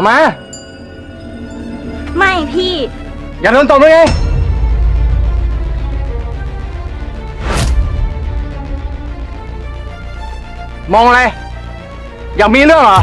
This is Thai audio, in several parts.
เอามา ไม่พี่ อย่าโดนตบเลยไงมองอะไร อยากมีเรื่องเหรอ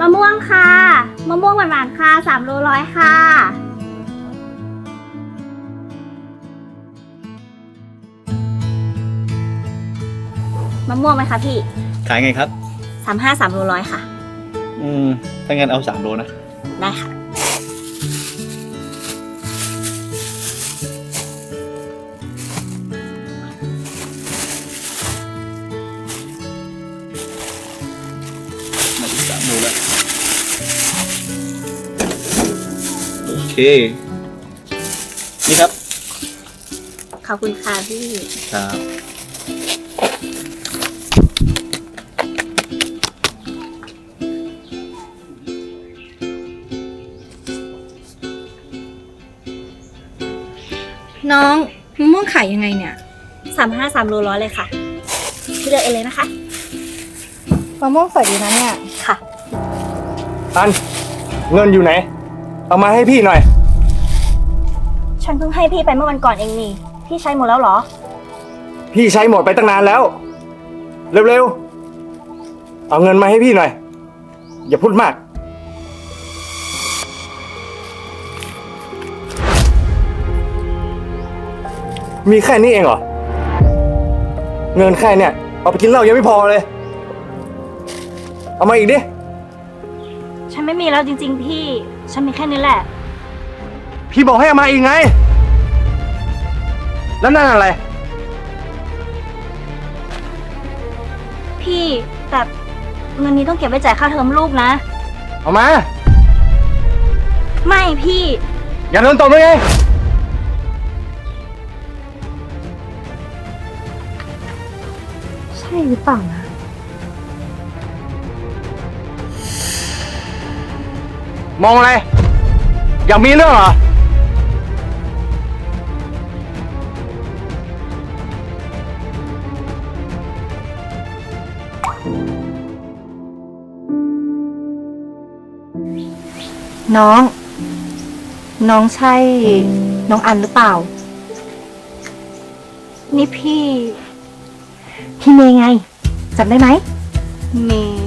มะม่วงค่ะ มะม่วงหวานๆค่ะสามโลร้อยค่ะ มะม่วงไหมคะพี่ขายไงครับ สามห้าสามโลร้อยค่ะ อืม ถ้างั้นเอาสามโลนะ ได้ค่ะ นี่ครับ ขอบคุณค่ะพี่ ครับน้องมะม่วงขายยังไงเนี่ยสามห้าสามโลร้อยเลยค่ะพี่เลือกเองเลยนะคะ มะม่วงสวยดีนะเนี่ย ค่ะอัน เงินอยู่ไหน เอามาให้พี่หน่อย ฉันเพิ่งให้พี่ไปเมื่อวันก่อนเองนี่ พี่ใช้หมดแล้วเหรอ พี่ใช้หมดไปตั้งนานแล้ว เร็วๆ เอาเงินมาให้พี่หน่อย อย่าพูดมาก มีแค่นี้เองเหรอ เงินแค่เนี่ย เอาไปกินเหล้ายังไม่พอเลย เอามาอีกดิ ฉันไม่มีแล้วจริง ๆ พี่ ฉันมีแค่นี้แหละ พี่บอกให้เอามาอีกไง แล้วนั่นอะไร พี่แต่เงินนี้ต้องเก็บไว้จ่ายค่าเทอมลูกนะ เอามา ไม่พี่ อย่าโดนตบเลยไง ใช่หรือเปล่านะ มองอะไร อยากมีเรื่องเหรอ น้อง น้องใช่ น้องอันหรือเปล่า นี่พี่ พี่เมย์ไงจำได้ไหม เมย์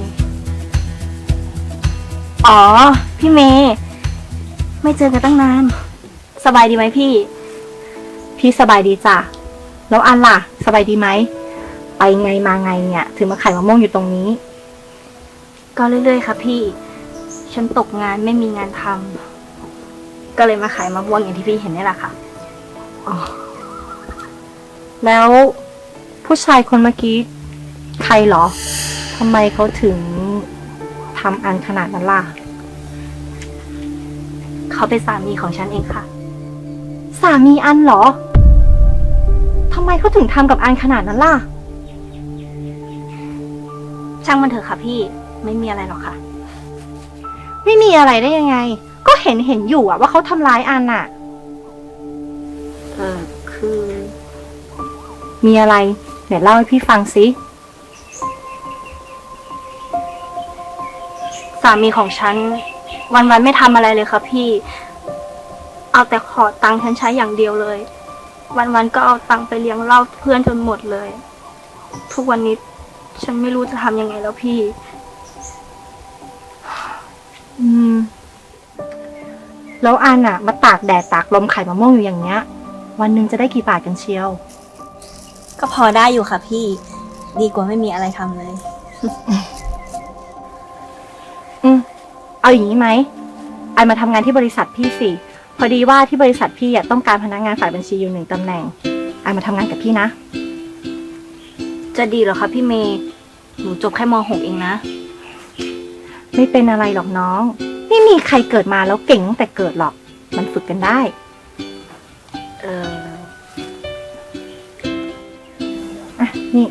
อ๋อ พี่เมย์ไม่เจอกันตั้งนาน สบายดีไหมพี่ พี่สบายดีจ้ะ แล้วอันล่ะ สบายดีไหม ไปไงมาไงเนี่ยถึงมาขายมะม่วงอยู่ตรงนี้ ก็เรื่อยๆค่ะพี่ ฉันตกงานไม่มีงานทำก็เลยมาขายมะม่วงอย่างที่พี่เห็นนี่แหละค่ะ แล้วผู้ชายคนเมื่อกี้ ใครเหรอทำไมเขาถึง ทำอันขนาดนั้นล่ะ เขาเป็นสามีของฉันเองค่ะ สามีอันเหรอทำไมเขาถึงทำกับอันขนาดนั้นล่ะ ช่างมันเถอะค่ะพี่ ไม่มีอะไรหรอกค่ะ ไม่มีอะไรได้ยังไง ก็เห็นเห็นอยู่อะว่าเขาทำร้ายอันอะเออคือ มีอะไรเดี๋ยวเล่าให้พี่ฟังสิ สามีของฉัน วันๆไม่ทำอะไรเลยค่ะพี่ เอาแต่ขอตังค์ฉันใช้อย่างเดียวเลย วันๆก็เอาตังค์ไปเลี้ยงเหล้าเพื่อนจนหมดเลย ทุกวันนี้ฉันไม่รู้จะทำยังไงแล้วพี่ อืม แล้วอันอะมาตากแดดตากลมขายมะม่วงอยู่อย่างเงี้ย วันหนึ่งจะได้กี่บาทกันเชียว ก็พอได้อยู่ค่ะพี่ ดีกว่าไม่มีอะไรทำเลยอืม เอาอย่างนี้ไหมไอมาทำงานที่บริษัทพี่สิ พอดีว่าที่บริษัทพี่อะต้องการพนักงานฝ่ายบัญชีอยู่หนึ่งตำแหน่งไอมาทำงานกับพี่นะ จะดีเหรอคะพี่เมย์หนูจบแค่ม .6 เองนะ ไม่เป็นอะไรหรอกน้อง ไม่มีใครเกิดมาแล้วเก่งตั้งแต่เกิดหรอก มันฝึกกันได้ เอออะ นี่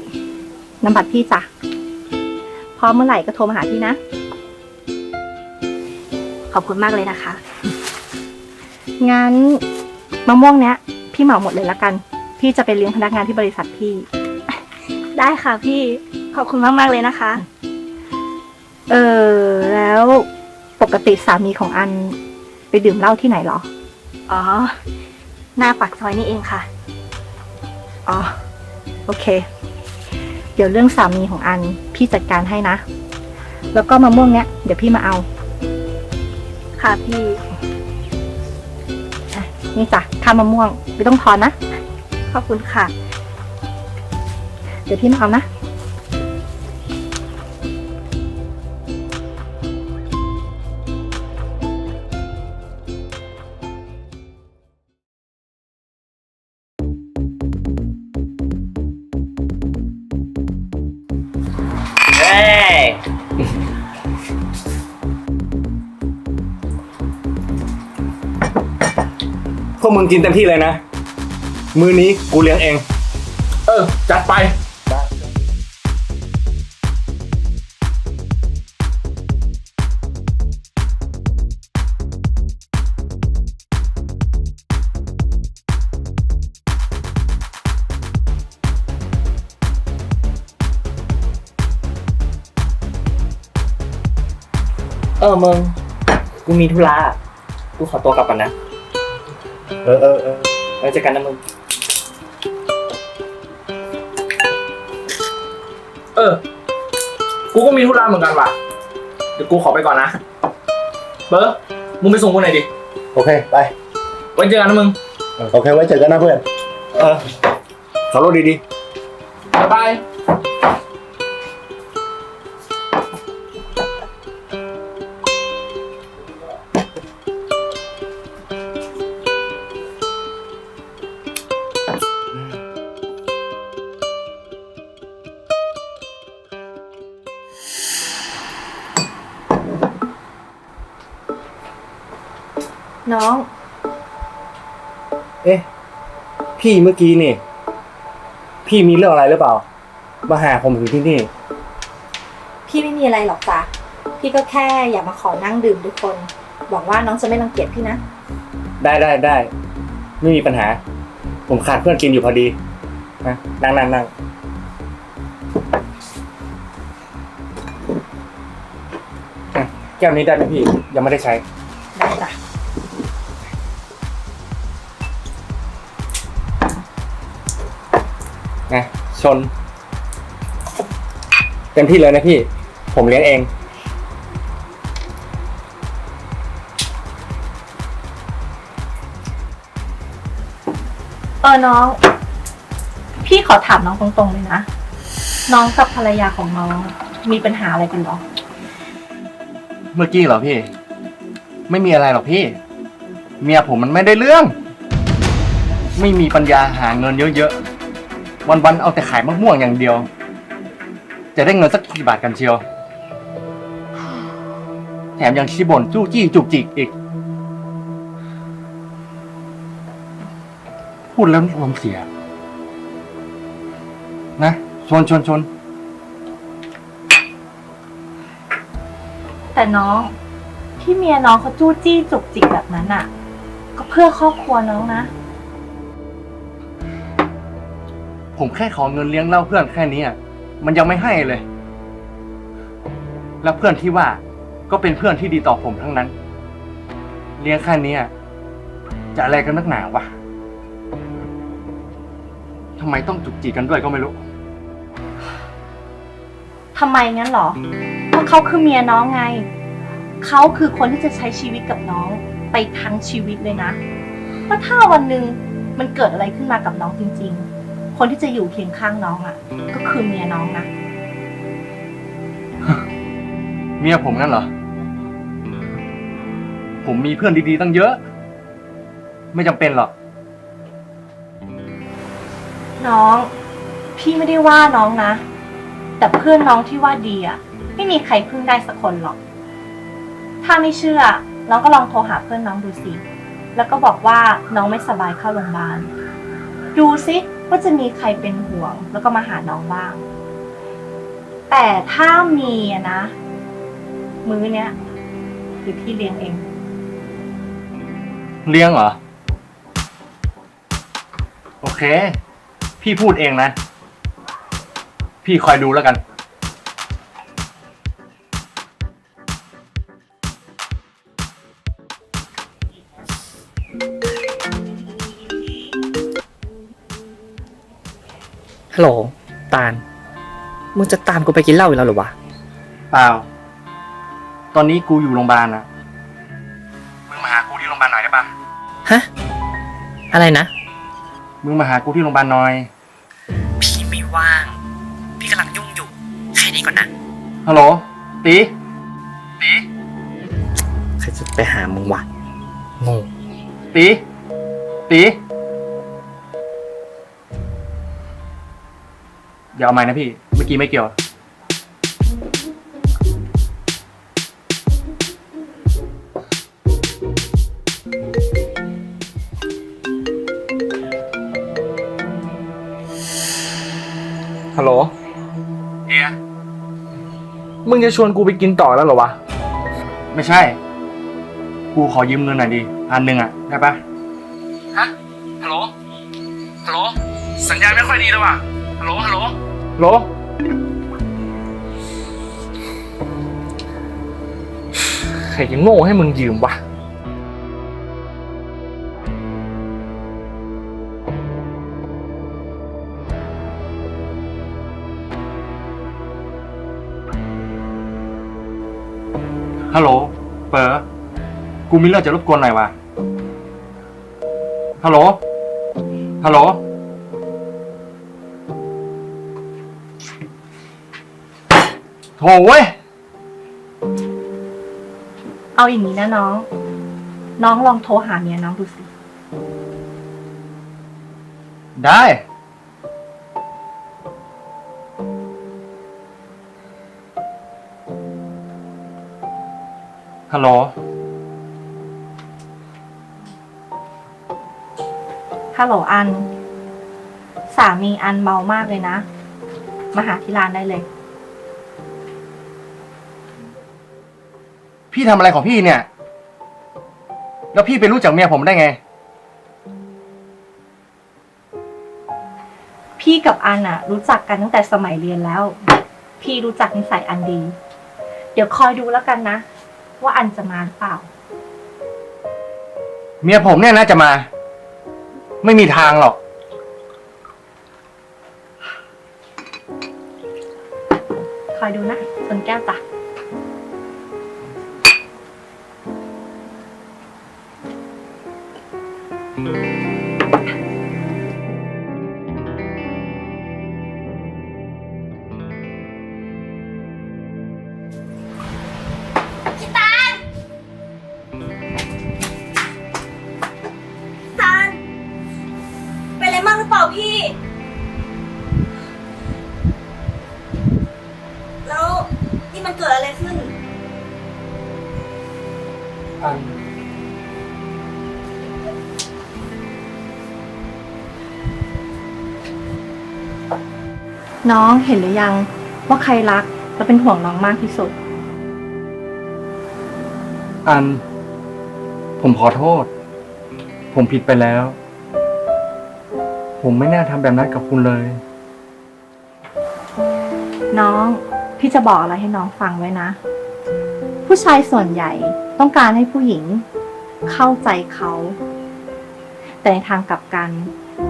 นำบัตรพี่จ้ะพร้อมเมื่อไหร่ก็โทรมาหาพี่นะ ขอบคุณมากเลยนะคะ งั้นมะม่วงเนี้ย พี่เหมาหมดเลยละกัน พี่จะไปเลี้ยงพนักงานที่บริษัทพี่ ได้ค่ะพี่ ขอบคุณมากมากๆเลยนะคะ เออแล้วปกติสามีของอันไปดื่มเหล้าที่ไหนเหรอ อ๋อ หน้าปากซอยนี่เองค่ะ อ๋อ โอเค เดี๋ยวเรื่องสามีของอันพี่จัดการให้นะ แล้วก็มะม่วงเนี้ยเดี๋ยวพี่มาเอา ค่ะพี่อะนี่จ้ะค่ามะม่วงไม่ต้องทอนนะ ขอบคุณค่ะ เดี๋ยวพี่มาเอานะ กมึงกินเต็มที่เลยนะ มือนี้กูเลี้ยงเอง เออ จัดไป เออมึง กูมีธุระอะกูขอตัวกลับก่อนนะ เออเออเออไว้เจอกันนะมึง เออ กูก็มีธุระเหมือนกันว่ะ เดี๋ยวกูขอไปก่อนนะ เบอร์มึงไปส่งกูหน่อยดิ โอเค ไป ไว้เจอกันนะมึง โอเค ไว้เจอกันนะเพื่อน เออขับรถดีบ๊ายบาย น้องๆเอ๊ะ พี่เมื่อกี้นี่ พี่มีเรื่องอะไรหรือเปล่า มาหาผมถึงที่นี่ พี่ไม่มีอะไรหรอกจ้ะพี่ก็แค่อยากมาขอนั่งดื่มทุกคน หวังว่าน้องจะไม่รังเกียจพี่นะ ได้ได้ได้ ไม่มีปัญหา ผมขาดเพื่อนกินอยู่พอดีนะนั่งนั่งนั่งอะแก้วนี้ได้ไหมพี่ ยังไม่ได้ใช้ นะชน เต็มที่เลยนะพี่ ผมเลี้ยงเอง เออน้อง พี่ขอถามน้องตรงๆเลยนะ น้องกับภรรยาของน้องมีปัญหาอะไรกันเหรอ เมื่อกี้เหรอพี่ ไม่มีอะไรหรอกพี่ เมียผมมันไม่ได้เรื่อง ไม่มีปัญญาหาเงินเยอะๆ วันๆเอาแต่ขายมะม่วงอย่างเดียว จะได้เงินสักกี่บาทกันเชียว แถมยังชี้บ่นจู้จี้จุกจิกอีก พูดแล้วรวมเสีย นะชวนชวนชวนแต่น้องที่เมียน้องเขาจู้จี้จุกจิกแบบนั้นอะ ก็เพื่อครอบครัวน้องนะ ผมแค่ขอเงินเลี้ยงเล้าเพื่อนแค่นี้อะมันยังไม่ให้เลย แล้วเพื่อนที่ว่าก็เป็นเพื่อนที่ดีต่อผมทั้งนั้น เลี้ยงแค่นี้อะจะอะไรกันนักหนาวะทำไมต้องจุกจิกกันด้วยก็ไม่รู้ ทำไมงั้นเหรอ เพราะเขาคือเมียน้องไง เขาคือคนที่จะใช้ชีวิตกับน้องไปทั้งชีวิตเลยนะเพราะถ้าวันหนึ่งมันเกิดอะไรขึ้นมากับน้องจริง ๆ คนที่จะอยู่เคียงข้างน้องอะ ก็คือเมียน้องนะ เมียผมนั่นเหรอ ผมมีเพื่อนดีๆตั้งเยอะ ไม่จำเป็นหรอก น้อง พี่ไม่ได้ว่าน้องนะ แต่เพื่อนน้องที่ว่าดีอะ ไม่มีใครพึ่งได้สักคนหรอก ถ้าไม่เชื่อ น้องก็ลองโทรหาเพื่อนน้องดูสิ แล้วก็บอกว่าน้องไม่สบายเข้าโรงพยาบาล ดูสิ ว่าจะมีใครเป็นห่วง แล้วก็มาหาน้องบ้าง แต่ถ้ามีอะนะ มื้อเนี้ยหรือพี่เลี้ยงเอง เลี้ยงเหรอ โอเค พี่พูดเองนะ พี่คอยดูแล้วกัน ฮัลโหล ตาล มึงจะตามกูไปกินเหล้าอีกแล้วเหรอวะ เปล่า ตอนนี้กูอยู่โรงพยาบาลนะมึงมาหากูที่โรงพยาบาลหน่อยได้ปะฮะ อะไรนะ มึงมาหากูที่โรงพยาบาลหน่อย พี่ไม่ว่าง พี่กำลังยุ่งอยู่ แค่นี้ก่อนนะ ฮัลโหล ตี ตี ใครจะไปหามึงวะงงตี ตี อย่าเอาไม้นะพี่ เมื่อกี้ไม่เกี่ยว ฮัลโหล เฮีย มึงจะชวนกูไปกินต่อแล้วเหรอวะ ไม่ใช่ กูขอยืมเงินหน่อยดิพันหนึ่งอะ ได้ปะฮะ ฮัลโหล ฮัลโหล สัญญาณไม่ค่อยดีเลยว่ะ ฮัลโหล ฮัลโหลฮัล โหลใครจะโง่ให้มึงยืมวะ ฮัลโหล เปอร์กูมีเรื่องจะรบกวนหน่อยวะฮัลโหล ฮัลโหล โถเว้ย เอาอย่างนี้นะน้อง น้องลองโทรหาเมียน้องดูสิ ได้ ฮัลโหล ฮัลโหลอัน สามีอันเมามากเลยนะ มาหาที่ร้านได้เลย พี่ทำอะไรของพี่เนี่ย แล้วพี่ไปรู้จักเมียผมได้ไง พี่กับอันอะรู้จักกันตั้งแต่สมัยเรียนแล้ว พี่รู้จักนิสัยอันดี เดี๋ยวคอยดูแล้วกันนะ ว่าอันจะมาหรือเปล่า เมียผมเนี่ยน่าจะมา ไม่มีทางหรอก คอยดูนะชนแก้วจ้ะากหรือเปล่าพี่ แล้วนี่มันเกิดอะไรขึ้นน้องเห็นหรือยังว่าใครรักและเป็นห่วงน้องมากที่สุด อัน ผมขอโทษ ผมผิดไปแล้ว ผมไม่น่าทำแบบนั้นกับคุณเลย น้อง พี่จะบอกอะไรให้น้องฟังไว้นะ ผู้ชายส่วนใหญ่ต้องการให้ผู้หญิง เข้าใจเขา แต่ในทางกลับกัน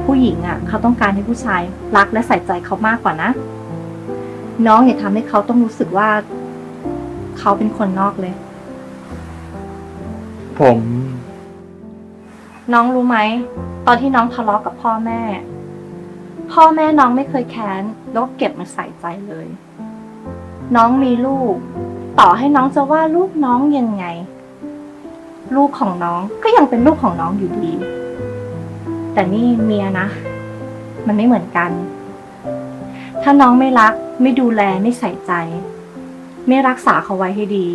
ผู้หญิงอะ เขาต้องการให้ผู้ชายรักและใส่ใจเขามากกว่านะ น้องอย่าทำให้เขาต้องรู้สึกว่า เขาเป็นคนนอกเลย ผม น้องรู้ไหม ตอนที่น้องทะเลาะกับพ่อแม่ พ่อแม่น้องไม่เคยแค้นแล้วก็เก็บมาใส่ใจเลย น้องมีลูก ต่อให้น้องจะว่าลูกน้องยังไง ลูกของน้องก็ยังเป็นลูกของน้องอยู่ดี แต่นี่เมียนะ มันไม่เหมือนกัน ถ้าน้องไม่รัก ไม่ดูแลไม่ใส่ใจ ไม่รักษาเขาไว้ให้ดี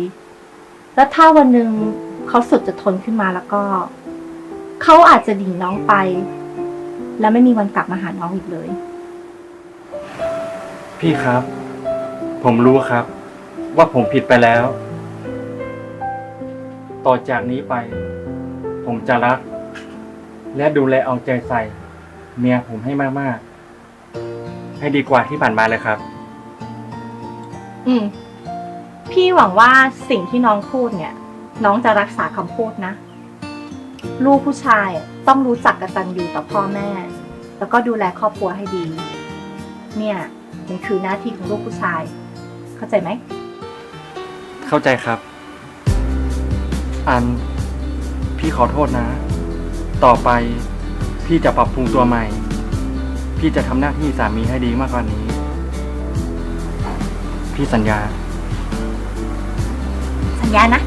แล้วถ้าวันหนึ่งเขาสุดจะทนขึ้นมาแล้วก็ เขาอาจจะดิ่งน้องไป และไม่มีวันกลับมาหาน้องอีกเลย พี่ครับ ผมรู้ครับ ว่าผมผิดไปแล้ว ต่อจากนี้ไป ผมจะรัก และดูแลเอาใจใส่ เมียผมให้มากๆ ให้ดีกว่าที่ผ่านมาเลยครับ อืม พี่หวังว่าสิ่งที่น้องพูดเนี่ย น้องจะรักษาคำพูดนะ ลูกผู้ชายอะต้องรู้จักกตัญญูต่อพ่อแม่ แล้วก็ดูแลครอบครัวให้ดี เนี่ยมันคือหน้าที่ของลูกผู้ชาย เข้าใจไหม เข้าใจครับ อันพี่ขอโทษนะ ต่อไปพี่จะปรับปรุงตัวใหม่ พี่จะทำหน้าที่สามีให้ดีมากกว่านี้ พี่สัญญา สัญญานะ